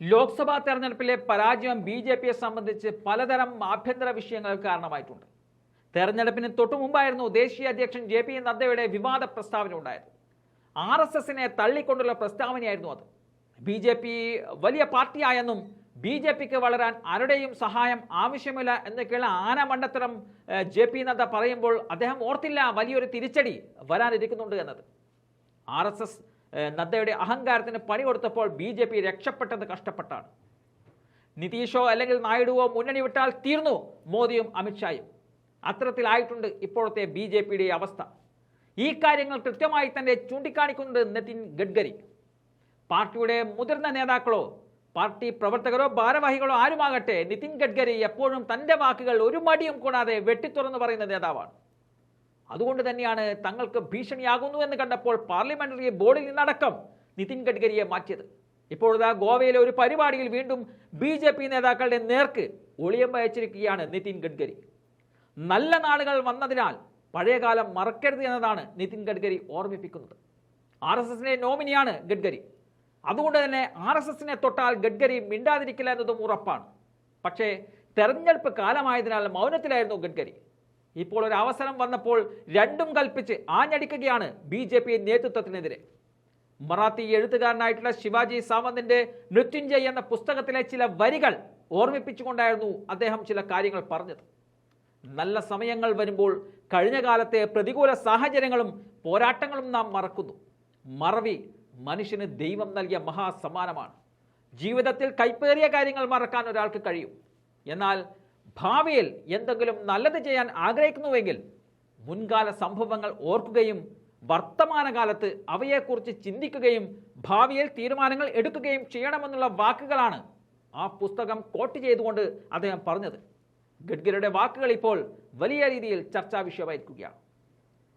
ലോക്സഭാ തെരഞ്ഞെടുപ്പിലെ പരാജയം B J പിയെ സംബന്ധിച്ച് പലതരം ആഭ്യന്തര വിഷയങ്ങൾ കാരണമായിട്ടുണ്ട്. തെരഞ്ഞെടുപ്പിന് തൊട്ടു മുമ്പായിരുന്നു ദേശീയ അധ്യക്ഷൻ ജെ പി നദ്ദയുടെ വിവാദ പ്രസ്താവന ഉണ്ടായത്. ആർ എസ് എസിനെ തള്ളിക്കൊണ്ടുള്ള പ്രസ്താവനയായിരുന്നു അത്. ബി ജെ പി വലിയ പാർട്ടിയായെന്നും ബി ജെ പിക്ക് വളരാൻ ആരുടെയും സഹായം ആവശ്യമില്ല എന്നൊക്കെയുള്ള ആനമണ്ടത്തരം ജെ പി നദ്ദ പറയുമ്പോൾ അദ്ദേഹം ഓർത്തില്ല വലിയൊരു തിരിച്ചടി വരാനിരിക്കുന്നുണ്ട് എന്നത്. ആർ എസ് എസ് നദ്ദയുടെ അഹങ്കാരത്തിന് പണി കൊടുത്തപ്പോൾ ബി ജെ പി രക്ഷപ്പെട്ടത് കഷ്ടപ്പെട്ടാണ്. നിതീഷോ അല്ലെങ്കിൽ നായിഡുവോ മുന്നണി വിട്ടാൽ തീർന്നു മോദിയും അമിത്ഷായും. അത്തരത്തിലായിട്ടുണ്ട് ഇപ്പോഴത്തെ ബി ജെ പിയുടെ അവസ്ഥ. ഈ കാര്യങ്ങൾ കൃത്യമായി തന്നെ ചൂണ്ടിക്കാണിക്കുന്നത് നിതിൻ ഗഡ്കരി. പാർട്ടിയുടെ മുതിർന്ന നേതാക്കളോ പാർട്ടി പ്രവർത്തകരോ ഭാരവാഹികളോ ആരുമാകട്ടെ നിതിൻ ഗഡ്കരി എപ്പോഴും തന്റെ വാക്കുകൾ ഒരു മടിയും കൂടാതെ വെട്ടിത്തുറന്ന് പറയുന്ന നേതാവാണ്. അതുകൊണ്ട് തന്നെയാണ് തങ്ങൾക്ക് ഭീഷണിയാകുന്നു എന്ന് കണ്ടപ്പോൾ പാർലമെന്ററി ബോർഡിൽ നിന്നടക്കം നിതിൻ ഗഡ്കരിയെ മാറ്റിയത്. ഇപ്പോഴത്തെ ഗോവയിലെ ഒരു പരിപാടിയിൽ വീണ്ടും ബി ജെ പി നേതാക്കളുടെ നേർക്ക് ഒളിയം അയച്ചിരിക്കുകയാണ് നിതിൻ ഗഡ്കരി. നല്ല നാളുകൾ വന്നതിനാൽ പഴയകാലം മറക്കരുത് എന്നതാണ് നിതിൻ ഗഡ്കരി ഓർമ്മിപ്പിക്കുന്നത്. ആർ എസ് എസിന്റെ നോമിനിയാണ് ഗഡ്കരി. അതുകൊണ്ട് തന്നെ ആർ എസ് എസിനെ തൊട്ടാൽ ഗഡ്കരി മിണ്ടാതിരിക്കില്ല എന്നതും ഉറപ്പാണ്. പക്ഷേ തെരഞ്ഞെടുപ്പ് കാലമായതിനാൽ മൗനത്തിലായിരുന്നു ഗഡ്കരി. ഇപ്പോൾ ഒരു അവസരം വന്നപ്പോൾ രണ്ടും കൽപ്പിച്ച് ആഞ്ഞടിക്കുകയാണ് ബി ജെ പി നേതൃത്വത്തിനെതിരെ. മറാത്തി എഴുത്തുകാരനായിട്ടുള്ള ശിവാജി സാവന്തിന്റെ മൃത്യുഞ്ജയ് എന്ന പുസ്തകത്തിലെ ചില വരികൾ ഓർമ്മിപ്പിച്ചുകൊണ്ടായിരുന്നു അദ്ദേഹം ചില കാര്യങ്ങൾ പറഞ്ഞത്. നല്ല സമയങ്ങൾ വരുമ്പോൾ കഴിഞ്ഞ കാലത്തെ പ്രതികൂല സാഹചര്യങ്ങളും പോരാട്ടങ്ങളും നാം മറക്കുന്നു. മറവി മനുഷ്യന് ദൈവം നൽകിയ മഹാസമ്മാനമാണ്. ജീവിതത്തിൽ കൈപ്പേറിയ കാര്യങ്ങൾ മറക്കാൻ ഒരാൾക്ക് കഴിയും. എന്നാൽ ഭാവിയിൽ എന്തെങ്കിലും നല്ലത് ചെയ്യാൻ ആഗ്രഹിക്കുന്നുവെങ്കിൽ മുൻകാല സംഭവങ്ങൾ ഓർക്കുകയും വർത്തമാനകാലത്ത് അവയെക്കുറിച്ച് ചിന്തിക്കുകയും ഭാവിയിൽ തീരുമാനങ്ങൾ എടുക്കുകയും ചെയ്യണമെന്നുള്ള വാക്കുകളാണ് ആ പുസ്തകം കോട്ട് ചെയ്തുകൊണ്ട് അദ്ദേഹം പറഞ്ഞത്. ഗഡ്കരിയുടെ വാക്കുകൾ ഇപ്പോൾ വലിയ രീതിയിൽ ചർച്ചാ വിഷയമായിരിക്കുകയാണ്.